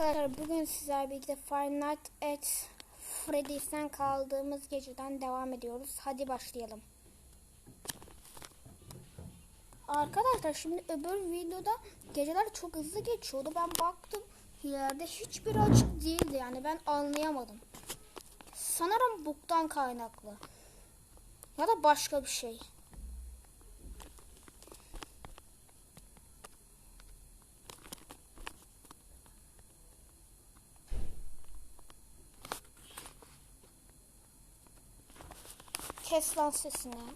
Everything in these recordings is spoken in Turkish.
arkadaşlar bugün sizlerle birlikte Five Nights at Freddy's'ten kaldığımız geceden devam ediyoruz. Hadi başlayalım. Arkadaşlar şimdi öbür videoda geceler çok hızlı geçiyordu. Ben baktım ileride hiçbir açık değildi yani ben anlayamadım. Sanırım buktan kaynaklı. Ya da başka bir şey. Kes lan sesini.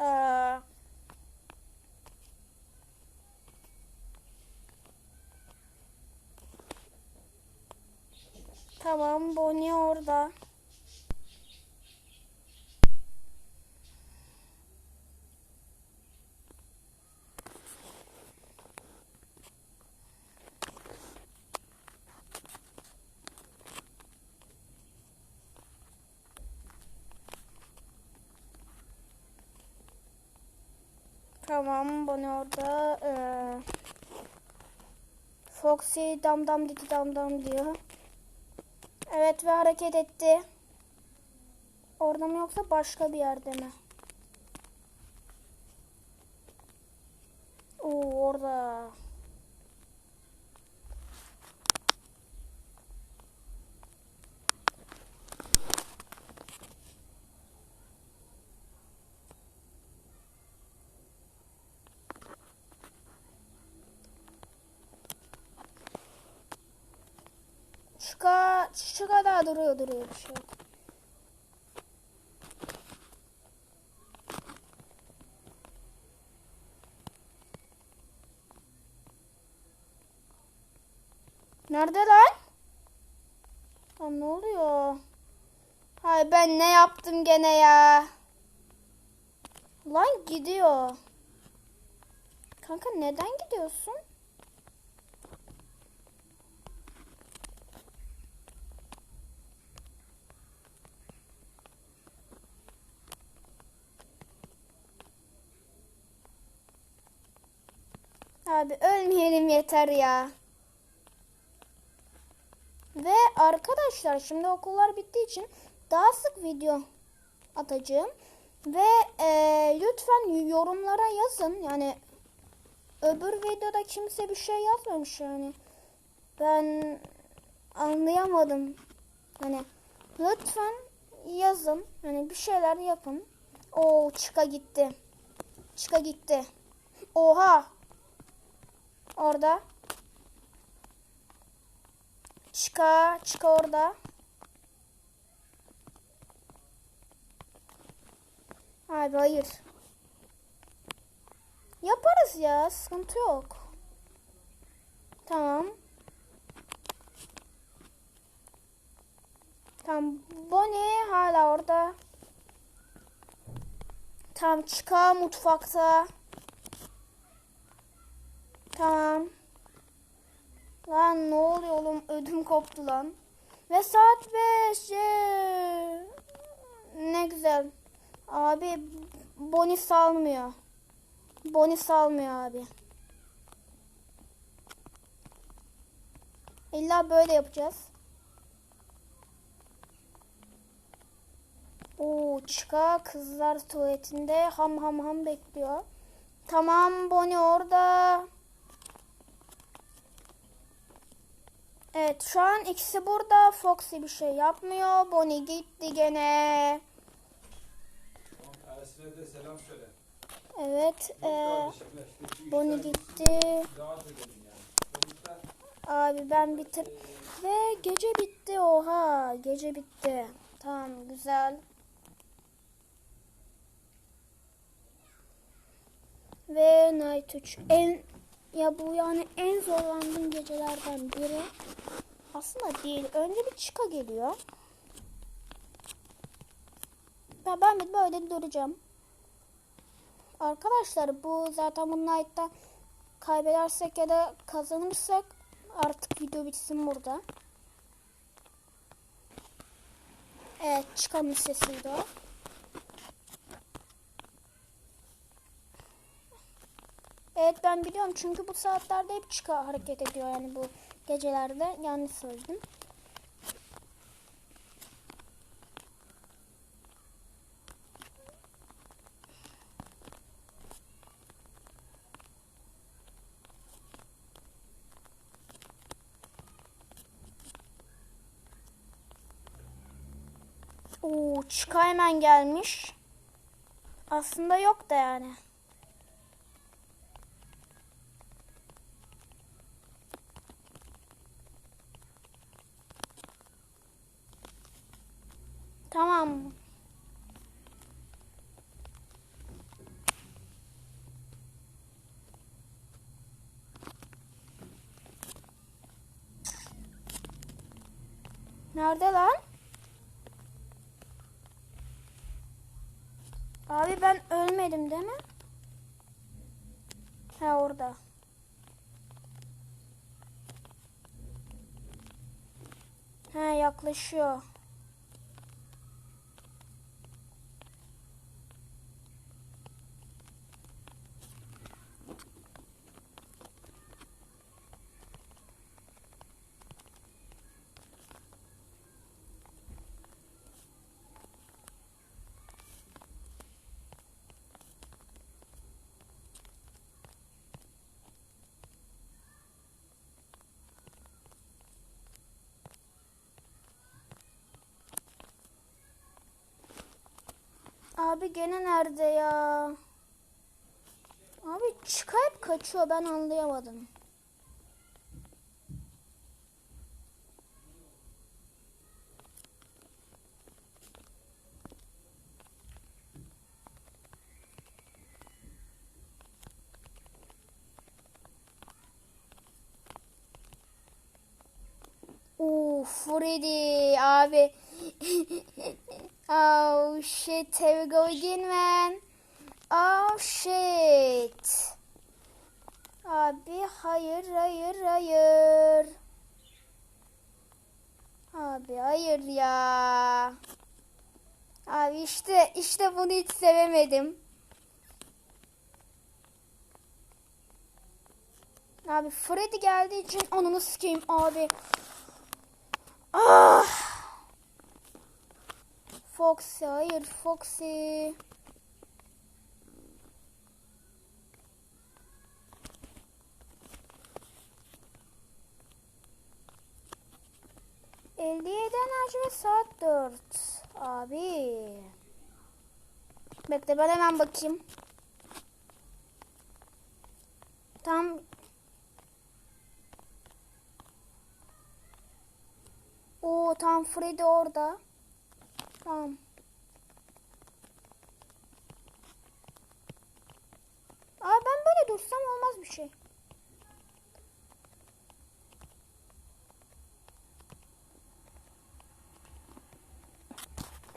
Ee, tamam Bonnie orada. Tamam Bonnie orada. Ee, Foxy dam dam didi dam dam diyor. Evet ve hareket etti. Orada mı yoksa başka bir yerde mi? Oo orada. Çıka daha duruyor duruyor bir şey. Nerede lan? Lan ne oluyor? Hay ben ne yaptım gene ya? Lan gidiyor. Kanka neden gidiyorsun? Abi ölmeyelim yeter ya. Ve arkadaşlar şimdi okullar bittiği için daha sık video atacağım. Ve e, lütfen yorumlara yazın. Yani öbür videoda kimse bir şey yazmamış yani. Ben anlayamadım. Hani lütfen yazın. Hani bir şeyler yapın. Oo çıka gitti. Çıka gitti. Oha. Orada. Çıka, çıka orada. Abi hayır. Yaparız ya, sıkıntı yok. Tamam. Tamam, Bonnie hala orada. Tamam, çıka mutfakta. Tamam. Lan ne oluyor oğlum? Ödüm koptu lan. Ve saat 5. Ne güzel. Abi Boni salmıyor. Boni salmıyor abi. İlla böyle yapacağız. Oo çıka kızlar tuvaletinde ham ham ham bekliyor. Tamam Boni orada. Evet şu an ikisi burada. Foxy bir şey yapmıyor. Bonnie gitti gene. Ailesine de selam söyle. Evet. E, Bonnie gitti. Abi ben bitir. Ve gece bitti. Oha. Gece bitti. Tamam güzel. Ve Night 3. En ya bu yani en zorlandığım gecelerden biri. Aslında değil. Önce bir çıka geliyor. Ya ben bir böyle duracağım. Arkadaşlar bu zaten bu night'ta kaybedersek ya da kazanırsak artık video bitsin burada. Evet çıkan sesiydi o. Evet ben biliyorum çünkü bu saatlerde hep çıka hareket ediyor yani bu gecelerde yanlış söyledim. Oo, çıka hemen gelmiş. Aslında yok da yani. Tamam. Nerede lan? Abi ben ölmedim değil mi? Ha orada. Ha yaklaşıyor. Abi gene nerede ya? Abi çıkıp kaçıyor ben anlayamadım. Oo Freddy abi. oh shit, here we go again man. Oh shit. Abi hayır hayır hayır. Abi hayır ya. Abi işte işte bunu hiç sevemedim. Abi Freddy geldiği için onu sikeyim abi. Ah! Foxy hayır Foxy. Elli yedi saat dört. Abi. Bekle ben hemen bakayım. Tam Oo tam Freddy orada. Tamam. Aa ben böyle dursam olmaz bir şey.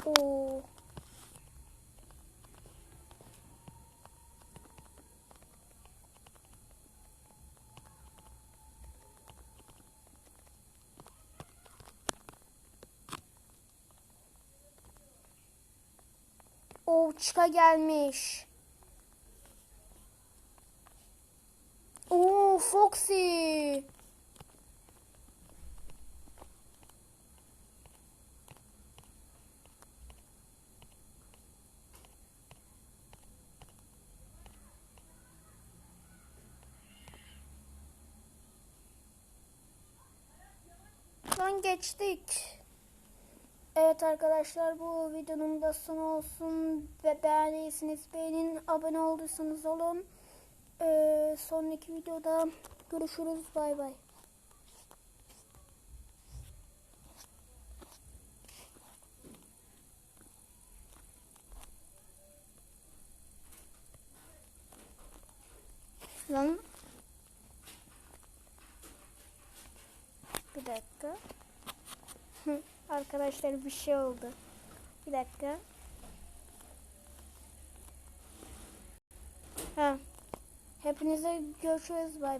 Oo. Oo çıka gelmiş. Oo Foxy. Lan geçtik. Evet arkadaşlar bu videonun da sonu olsun ve beğendiyseniz beğenin abone olduysanız olun. Ee, sonraki videoda görüşürüz bay bay. Lan bir dakika. Arkadaşlar bir şey oldu. Bir dakika. Ha. Hepinize görüşürüz. Bay bay.